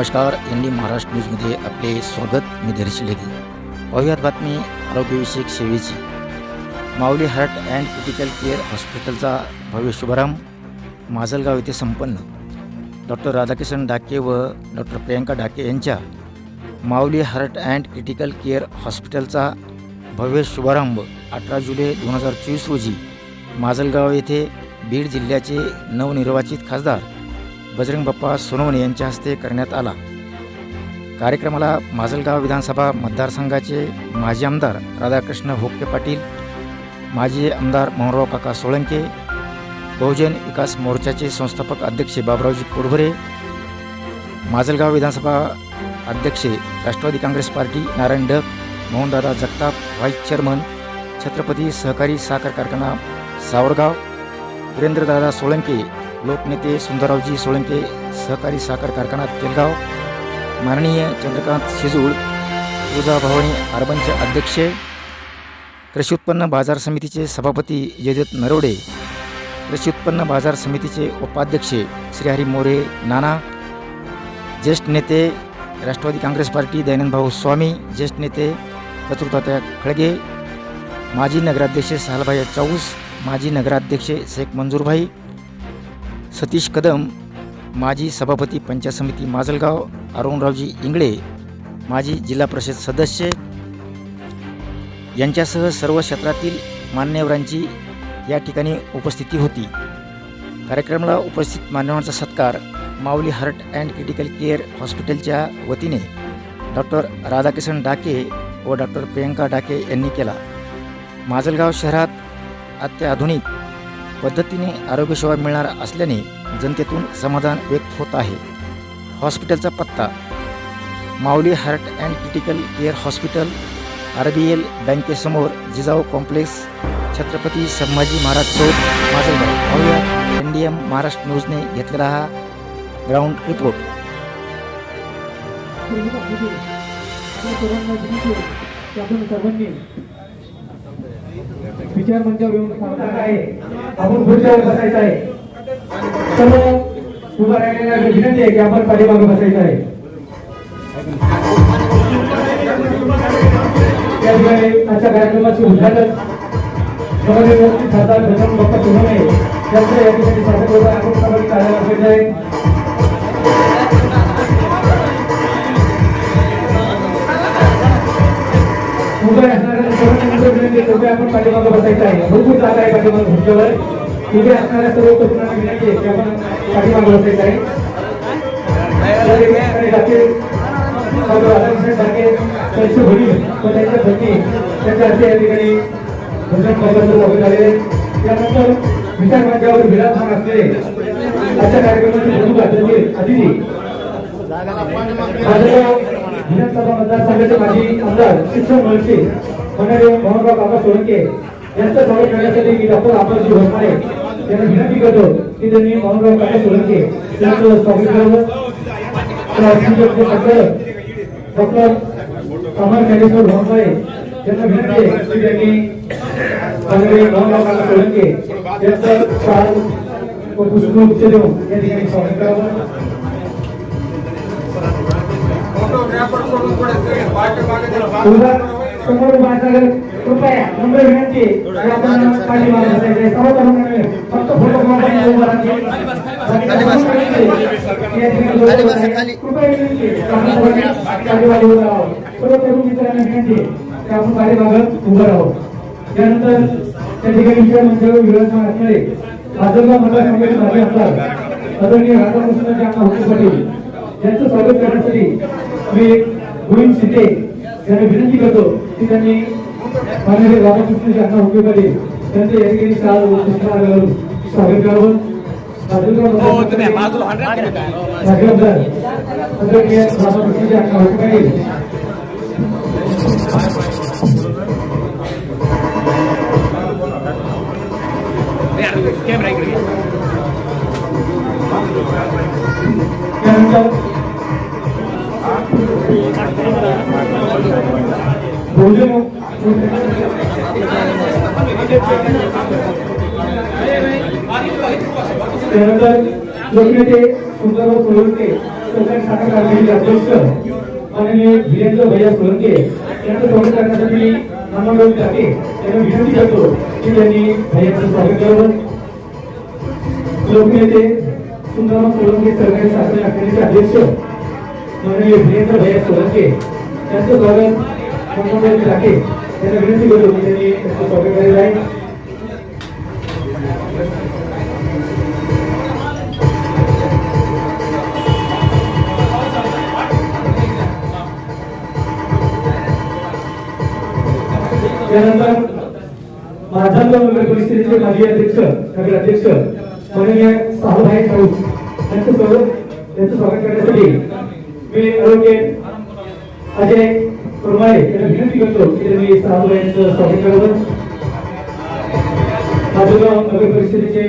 नमस्कार N D Maharashtra न्यूजमध्ये आपले स्वागत. मी धैर्यशील लेगी पाहुयात बातमी आरोग्यविषयक सेवेची. Mauli heart and critical care हॉस्पिटलचा भव्य शुभारंभ. माजलगाव येथे संपन्न. डॉक्टर राधाकिशन डाके व डॉक्टर प्रियंका डाके यांच्या Mauli heart and critical care हॉस्पिटलचा भव्य शुभारंभ अठरा जुलै दोन हजार चोवीस रोजी माजलगाव येथे बीड जिल्ह्याचे नवनिर्वाचित खासदार बजरंग बाप्पा सोनवणे यांच्या हस्ते करण्यात आला. कार्यक्रमाला माजलगाव विधानसभा मतदारसंघाचे माजी आमदार राधाकृष्ण भोगटे पाटील माजी आमदार मोहनराव काका सोळंके बहुजन विकास मोर्चाचे संस्थापक अध्यक्ष बाबरावजी कोडभरे माजलगाव विधानसभा अध्यक्ष Rashtrawadi Congress party Narayan Dak Mohandada Jagtap vice chairman Chhatrapati सहकारी साखर कारखाना सावरगाव वीरेंद्रदादा सोळंके लोकनेते सुंदररावजी सोळंके सहकारी साखर कारखाना तेलगाव माननीय चंद्रकांत शिजूळ तुळजा भवानी अर्बनचे अध्यक्ष कृषी उत्पन्न बाजार समितीचे सभापती यजत नरवडे कृषी उत्पन्न बाजार समितीचे उपाध्यक्ष श्रीहरी मोरे नाना ज्येष्ठ नेते राष्ट्रवादी काँग्रेस पार्टी दयानंदभाऊ स्वामी ज्येष्ठ नेते चतुर्थात्या खळगे माजी नगराध्यक्ष सालभाई चौस माजी नगराध्यक्ष शेख मंजूरभाई सतीश कदम माजी सभापती पंचायत समिती माजलगाव अरुणरावजी इंगळे माजी जिल्हा परिषद सदस्य यांच्यासह सर्व क्षेत्रातील मान्यवरांची या ठिकाणी उपस्थिती होती. कार्यक्रमाला उपस्थित मान्यवरांचा सत्कार Mauli heart and critical care हॉस्पिटलच्या वतीने डॉक्टर राधाकिशन डाके व डॉक्टर प्रियंका डाके यांनी केला. माजलगाव शहरात अत्याधुनिक पद्धतीने आरोग्यसेवा मिळणार असल्याने जनतेतून समाधान व्यक्त होत आहे. हॉस्पिटलचा पत्ता Mauli heart and critical care hospital R B L बँकेसमोर Jijau complex Chhatrapati Sambhaji Maharaj चौक माजलगाव. पाहूया एन डी एम महाराष्ट्र न्यूजने घेतलेला हा ग्राउंड रिपोर्ट. विचार मंचावर येऊन सांगणार आहे? आपण खुर्च्यावर बसायचं आहे. सर्व उभा राहिलेल्या विनंती आहे की आपण पाठीमागे बसायचं आहे. त्या ठिकाणी आजच्या कार्यक्रमाचे उद्घाटन समाजव्यवस्थित खासदार गजानन बाप्पा सोनवणे यांचं या ठिकाणी सादर होत आपण सर्वांनी कार्याला पाहिजे आहे. उभे असणाऱ्या विनंती कृपया आपण पाठीमागे बसायचं आहे. भरपूर जागा आहे पाठीमागे असणाऱ्या सर्व तरुणांना विनंती आहे की आपण पाठीमागे बसायचं आहे. व त्यांच्या पत्नी त्यांच्या हस्ते या ठिकाणी भजन बाबांचं झालेले त्यानंतर विचार मंचावर विराजमान असलेले आजच्या कार्यक्रमाचे प्रमुख अतिथी अतिथी भाजप विधानसभा मतदारसंघाचे माजी आमदार शिक्षण मंत्री होणारे मोहनराव काका सोळंके यांचं स्वागत करण्यासाठी मी डॉक्टर अमरजी भोसमाळे यांना विनंती करतो की त्यांनी मोहनराव काका सोळंके यांचं स्वागत करावं. डॉक्टर अमर ज्ञानेश्वर भोसमाळे यांना विनंती आहे की त्यांनी मोहनराव काका सोळंके यांचं शाल व पुष्पगुच्छ देऊन या ठिकाणी स्वागत करावं. उभा समोर उभा असणारे कृपया नम्र विनंती. की आपण पाठीमागे बसायचं आहे. सर्व तरुणांनी फक्त फोटो मोबाईल उभा राहतील. कृपया विनंती. पाठीमागे उभं राहावं. सर्व तरुण मित्रांना विनंती आहे की आपण पाठीमागे उभं राहावं. त्यानंतर त्या ठिकाणी असणारे मतदारसंघाचे आदरणीय राधाकृष्ण पाटील यांचं स्वागत करण्यासाठी मी गोविंद शिंदे यांना विनंती करतो. त्यांनी माननीय राधाकृष्ण अण्णा हुके पाटील त्यांचं या ठिकाणी पुष्पहार घालून स्वागत करावं राधाकृष्ण त्यानंतर बहुजन त्यानंतर लोकनेते सुंदरराव सोळंके सहकारी साखर कारखान्याचे अध्यक्ष माननीय वीरेंद्र भैया सोळंके यांचं स्वागत करण्यासाठी नामांकन टाके यांना विनंती करतो की त्यांनी भैयाचं स्वागत करावं लोकनेते सुंदरराव सोळंके सहकारी साखर कारखान्याचे अध्यक्ष माननीय वीरेंद्र भैया सोळंके यांचं स्वागत नामांकन टाके यांना विनंती करतो की त्यांनी स्वागत करायला आहे त्यानंतर माझा नगर परिषदेचे माजी अध्यक्ष नगर अध्यक्ष माननीय साहूभाई खाऊस यांचं स्वागत यांचं स्वागत करण्यासाठी मी आरोग्य अजय कुरमाळे यांना विनंती करतो की त्यांनी साहुभाई यांचं स्वागत करावं माझगाव नगर परिषदेचे